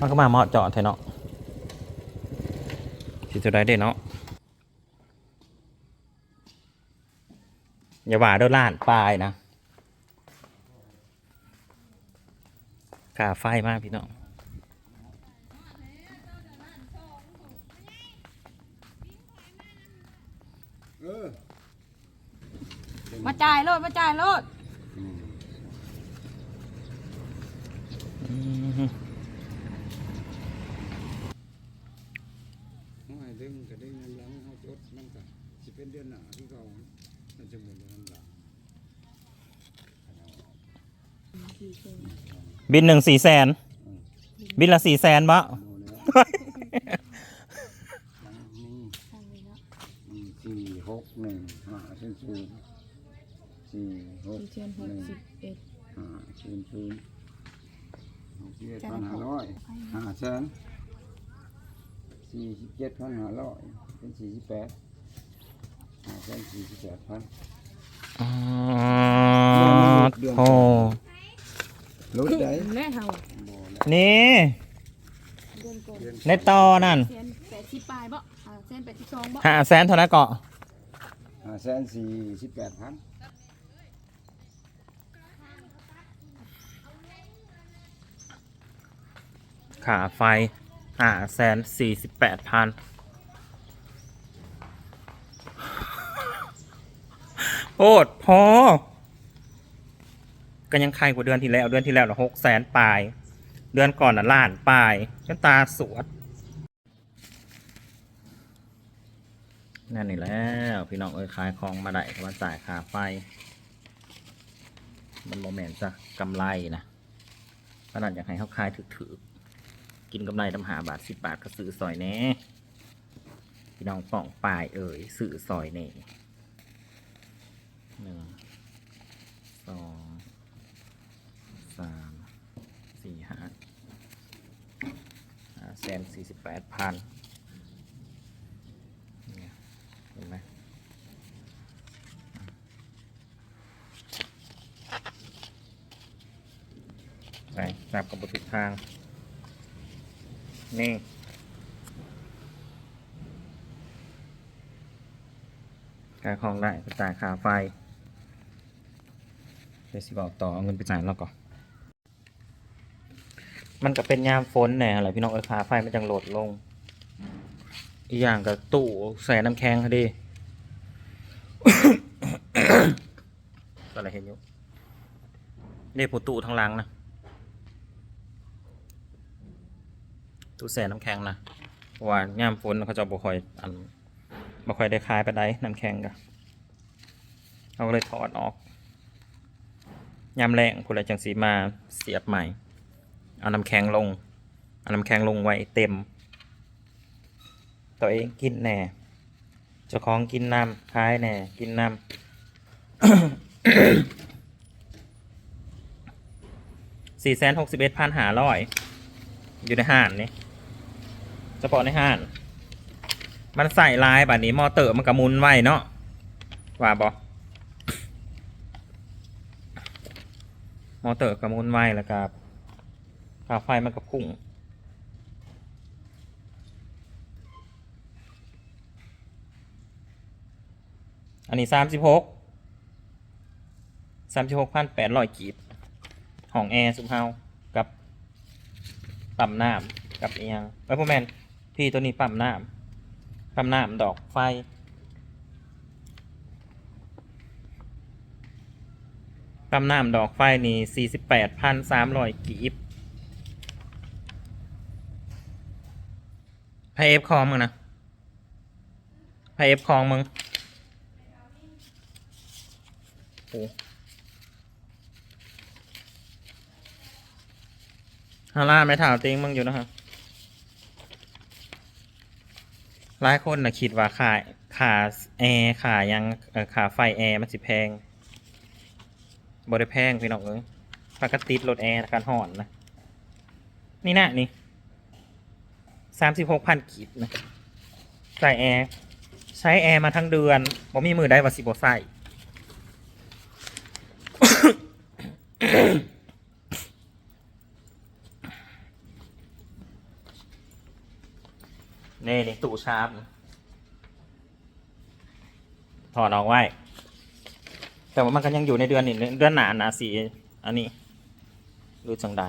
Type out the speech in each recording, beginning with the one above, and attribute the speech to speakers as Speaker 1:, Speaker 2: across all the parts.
Speaker 1: มันก็มาเหมาะเจาะเถอะเนาะสิจะได้เด้เนาะอย่าว่าเด้อล้านปลายนะค่าไฟมากพี่น้อง
Speaker 2: มาจ่ายโลดมาจ่ายโลด
Speaker 3: เขาให้ดึงก็ดึงน้ำหลังเขาจด มันก็สิเป็นเดือนหน้าที่เขามันจะหมดเดือนหลัง
Speaker 1: บินหนึ่งสี่แสนบินละสี่แสนบะ
Speaker 3: โน่นแล้วหลังนี้อืมสี่หกหนึ่งห้าศูนย์ศูนย์สี่หก
Speaker 2: เชียนห
Speaker 3: ห
Speaker 2: ก
Speaker 3: นึ่ง
Speaker 2: สิบเอ็ด
Speaker 3: ห้าศูนย์ศูนย์หกสิบเอ็ดพันห้าร้อยห้าแสน สี่สิบเจ็ดพันห้าร้อยเป็นสี่สิบแปดห้าแสนสี่สิบแปดพัน
Speaker 1: อ๋อโอ้
Speaker 3: ลดได้
Speaker 2: แม่เฮา
Speaker 3: บ่แล้ว
Speaker 1: นี่
Speaker 2: เดือนก่อน
Speaker 3: เดือน
Speaker 1: ในตอนั่น
Speaker 2: เชียนแปดสิบปลายบ่อ่าเชียนแปดสิบสองบ่
Speaker 1: ห้าแสนเท่านั้นเกาะ
Speaker 3: ห้าแสนสี่สิบแปดพัน
Speaker 1: ขาไฟ ห้าแสนสี่สิบแปดพันโอดพอ ก็ยังใครกว่าเดือนที่แล้ว เดือนที่แล้วหกแสนปลาย เดือนก่อนน่ะล้านปลายจนตาสวดนั่นนี่แล้วพี่น้องเอ้ยขายของมาได้ก็มาจ่ายค่าไฟมันโมเมนต์จะกำไรนะขนาดอยากให้เขาขายถือๆ กินกำไรตำหาบาทสิบบาทก็ซื้อซอยแน่พี่น้องป่องปลายเอ่ยซื้อซอยแหน่หนึ่งสองสามสี่ห้าห้าแสนสี่สิบแปดพันเห็นไหมไปจับกับบทิศทาง นี่การคลองได้ไปจ่ายค่าไฟเดี๋ยวสิบอกต่อเอาเงินไปจ่ายแล้วก่อนมันก็เป็นยามฝนแน่อะไรพี่น้องเอ้ยค่าไฟมันจังโหลดลง อีกอย่างกับตู้ใส่น้ำแข็งเขาดีอะไรเห็นอยู่นี่ผู้ตู้ทางหลังนะ ตู้แช่น้ำแข็งนะว่าย่ามฝนเขาจะบ่ค่อยอันบ่ค่อยได้คายไปได้น้ำแข็งกะเขาก็เลยถอดออกยามแรงผู้ใดจังสีมาเสียบใหม่ เอาน้ำแข็งลง เอาน้ำแข็งลงไว้เต็ม ตัวเองกินแหน่เจ้าของกินน้ำคายแหน่กินน้ำสี่แสนหกสิบเอ็ดพันหาร้อยอยู่ในห้านนี่ เฉพาะในห้าน มันใส่ลายแบบนี้มอเตอร์มันกระมุนไว้เนาะว่าบอมอเตอร์กระมุนไว้แล้วกับค่าไฟมันก็พุ่งอันนี้สามสิบหกสามสิบหกพันแปดร้อยกีบห้องแอร์สุเฮากับปั๊มน้ำกับเอียงไอ้พวกแมน พี่ตัวนี้ปั๊มน้ำปั๊มน้ำดอกไฟ ปั๊มน้ำดอกไฟนี่สี่สิบแปดพันสามร้อยกีบไพเอฟคองมึงนะไพเอฟคองมึงโอ้ฮาร่าไม่ถามติงมึงอยู่นะฮะ หลายคนนะคิดว่าขาขาแอร์ขายังขาไฟแอร์มันสิแพงบริแพงพี่น้องเอ้ยปกติรถแอร์การห่อนนะ นี่นะนี่สามสิบหกพันกีบนะใส่แอร์ใช้แอร์มาทั้งเดือนผมมีมือได้ว่าสิบใส่ นี่นี่ตู้ชาร์ปถอดออกไว้ แต่ว่ามันก็ยังอยู่ในเดือนนี่เดือนหนาหนาสีอันนี้รู้จังใด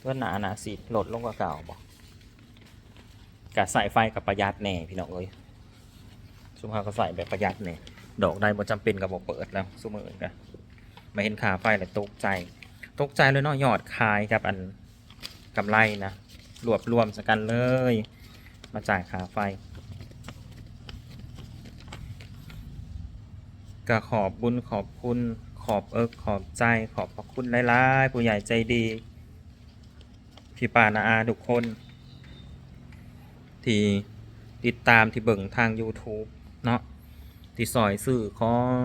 Speaker 1: เดือนหนาหนาสีลดลงกว่าเก่าบอกกะใส่ไฟกับประหยัดแน่พี่น้องเอ้ยซุมเขาก็ใส่แบบประหยัดแน่ดอกได้บ่จำเป็นกับบ่เปิดแล้วซุมืออนกันมาเห็นขาไฟแล้วตกใจ ตกใจเลยเนาะยอดขายกับอันกำไรนะ รวบรวมสกันเลย มาจ่ายค่าไฟ ก็ขอบบุญขอบคุณขอบเอิกขอบใจขอบพระคุณหลายๆผู้ใหญ่ใจดี พี่ป้านาอาทุกคน ที่ติดตามที่เบิ่งทาง YouTube เนาะที่ซอยสื่อของ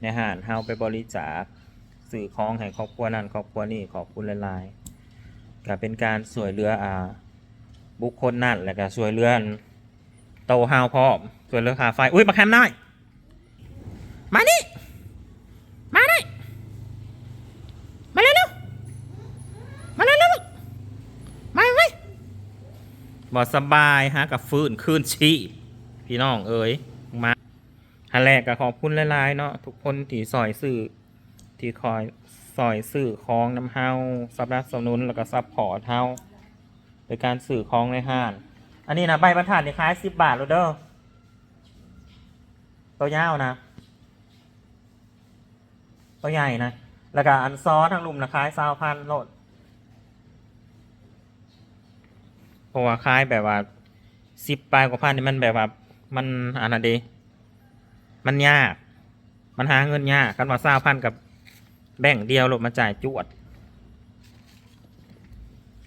Speaker 1: ในหารเฮาไปบริจาคสื่อของให้ครอบครัวนั้นครอบครัวนี้ขอบคุณหลายๆ ก็เป็นการสวยเรืออาบุคคลนั่นแล้วก็สวยเรือนโตฮาวพร้อมสวยเรือขาไฟอุ้ยมาแคมน้อยมานี่มานี่มาเร็วๆมาเร็วๆลูกมาไว้บอสบายฮะกับฟื้นคืนชีพพี่น้องเอ๋ยมาฮันแรกก็ขอบคุณหลายๆเนาะทุกคนที่ซอยสื่อที่คอย ซอยสื่อของน้ำเฮาซับนับสนุนแล้วก็ซับพอร์ตเฮาโดยการสื่อของในห้างอันนี้นะใบบรรทัดนี่ขายสิบบาทแล้วเด้อตัวยาวนะตัวใหญ่นะ แล้วก็อันซอสทางลุมนะคล้ายซาวพันโลดเพราะว่าคล้ายแบบว่าสิบปลายกว่าพันนี่มันแบบว่ามันอันนั้นดีมันยาก มันหาเงินยากกันว่าซาวพันกับ แบ่งค์เดียวโลดมาจ่ายจวด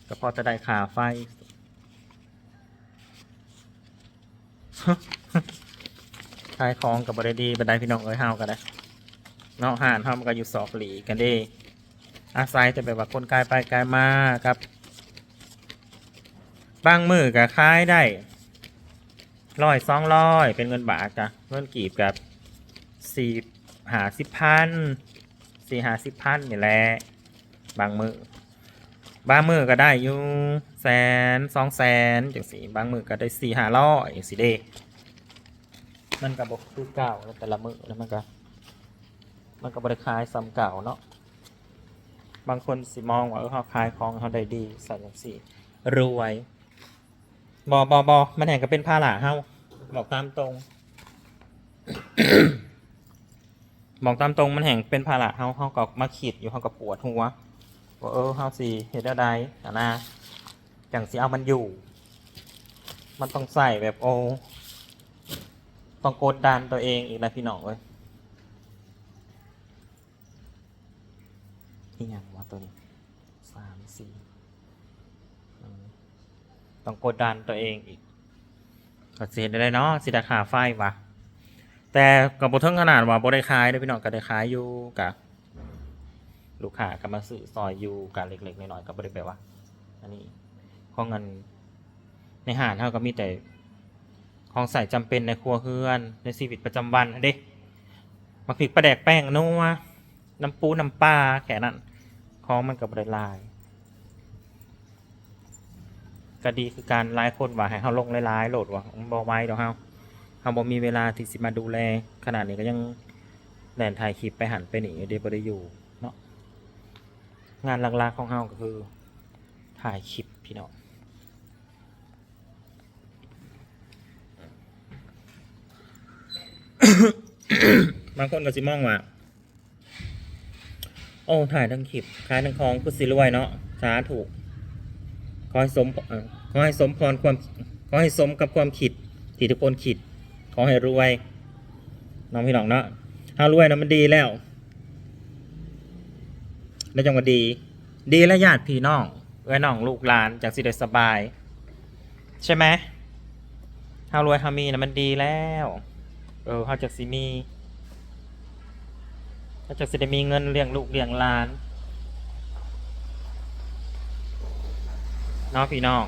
Speaker 1: ก็พอจะได้ขาไฟขายของกับบริดีบันไดพี่น้องเอ้ยเฮากันได้เนาะห่านทำกันอยู่สอกหลีกันเด้อาศัยจะแบบว่าคนกายไปกายมาครับ บางมือกับคายได้ร้อยสองร้อยเป็นเงินบาทกะเงินกีบกับสี่หาสิบพัน สี่ห้าสิบพันนี่แหละบางมือบางมือก็ได้อยู่แสนสองแสนจังสีบางมือก็ได้สี่ห้าร้อยสิเดมันกับบกคือเก่าแล้วแต่ละมือแล้วมันก็มันก็บริคายซ้ำเก่าเนาะบางคนสิมองว่าเออเขาขายของเขาได้ดีใส่ยังสี่รวยบอบอบอมันแห่งก็เป็นภาระเฮาบอกตามตรง บอกตามตรงมันแห่งเป็นภาระเฮาเฮาก็มาขีดอยู่เฮาก็ปวดหัวว่าเออเฮาสิเฮ็ดได้อะนะจังสิเอามันอยู่ มันต้องใส่แบบโอต้องกดดันตัวเองอีกนะพี่น้องเว้ยที่ยังวะตัวนี้สามสี่ต้องกดดันตัวเองอีกก็เสียได้เนาะสิดาขาไฟวะ แต่กับบทเทิงขนาดว่าบได้ขายเด้พี่น้องก็ได้ขายอยู่กับลูกค้าก็มาซื้อซอยอยู่กับเล็กๆน้อยๆก็บ่ได้แบบว่า อันนี้ของเงินในห้างเท่าก็มีแต่ของใส่จำเป็นในครัวเรือนในชีวิตประจำวันเด้มาผิกประแดกแป้งนัวน้ำปูน้ำปลาแค่นั้นของมันกับบริลายก็ดีคือการไล่คนว่าให้เฮาลงหลายๆโหลดว่าบ่ไว้เดอกเฮา เฮาบ่มีเวลาที่สิมาดูแล ขนาดนี้ก็ยังแล่นถ่ายคลิปไปหันไปหนีเดบ่ได้อยู่เนาะงานหลักๆของเฮาก็คือถ่ายคลิปพี่น้องบางคนก็สิมองว่าโอ้ถ่ายทั้งคลิปขายทั้งของคือสิรวยเนาะสาถูกขอให้สมขอให้สมพรความขอให้สมกับความคิดที่ทุกคนคิด ขอให้รวยน้องพี่น้องเนาะถ้ารวยนะมันดีแล้ว แล้วจังว่าดี ดีและญาติพี่น้องเอ้ยน้องลูกหลานจากสิได้สบาย ใช่ไหมถ้ารวยถ้ามีนะมันดีแล้ว เออเขาจากสิมีก็จะสิได้มีเงินเลี้ยงลูกเลี้ยงหลานน้องพี่น้อง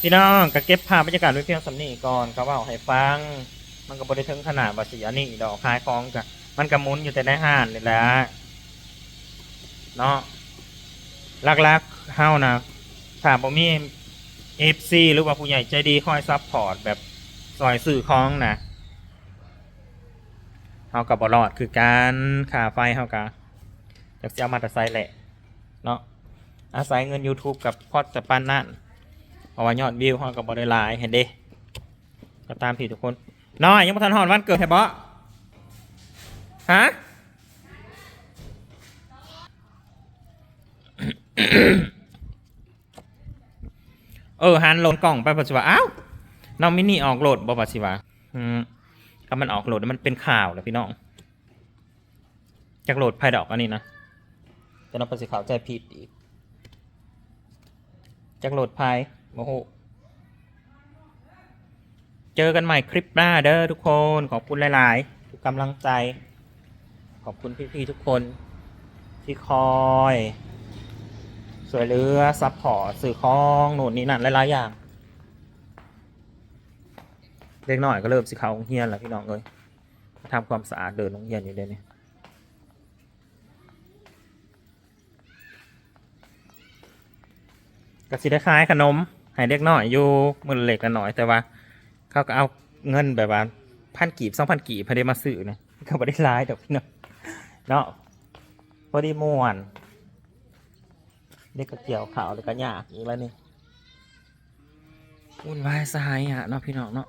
Speaker 1: พี่น้องก็เก็บภาพบรรยากาศไว้เพียงสำนีก่อนเขาว่าให้ฟัง มันก็บริถึงขนาดว่าสีอันนี้ดอกคล้ายคล้องกันมันกระมุนอยู่แต่ในห้านนี่แหละเนาะลักๆเฮานะถามผมมีเอฟซีหรือว่าผู้ใหญ่ใจดีคอยซัพพอร์ตแบบซอยสื่อคล้องนะเฮากับบอลอดคือการค่าไฟเฮากะจากจะเอามาแตะไซแหละ เนาะอาศัยเงิน YouTube กับพอดจะปันนั่น เพราะว่ายอดวิวเฮากับบอได้หลายเห็นด้ก็ตามพี่ทุกคนน้อยยังไม่ทันหอนวันเกิดให้บอฮะเออหันโหลดกล่องไปปัจจุบันอ้าวน้องมินี่ออกโหลดบ่ปัจจุบันอืมก็มันออกโหลดแล้วมันเป็นข่าวแล้วพี่น้องจากโหลดไพดอกอันนี้นะจะน้องปัจจุบันใจผิดอีกจากโหลดไพ โอ้โหเจอกันใหม่คลิปหน้าเด้อทุกคน ขอบคุณหลาย ๆ ทุกกำลังใจ ขอบคุณพี่ ๆ ทุกคนที่คอยสวยเรือซัพพอร์ตสื่อคล้องโน่นนี่นั่นหลาย ๆ อย่างเล็กน้อยก็เริ่มสิเขาโรงเฮียนแล้วพี่น้องเอ้ยทำความสะอาดเดินโรงเฮียนอยู่เดี๋ยวนี้กสิได้ขายขนม ให้เด็กน้อยอยู่มือเล็กกันหน่อยแต่ว่า เขาก็เอาเงินแบบว่าพันกีบสองพันกีบพอได้มาซื้อนะก็ไม่ได้ร้ายดอกพี่น้องเนาะพอดีม่วนเด็กก็เกี่ยวขาวเลยก็ยากอีกแล้วนี่วุ่นวายสหายอะเนาะพี่น้องเนาะ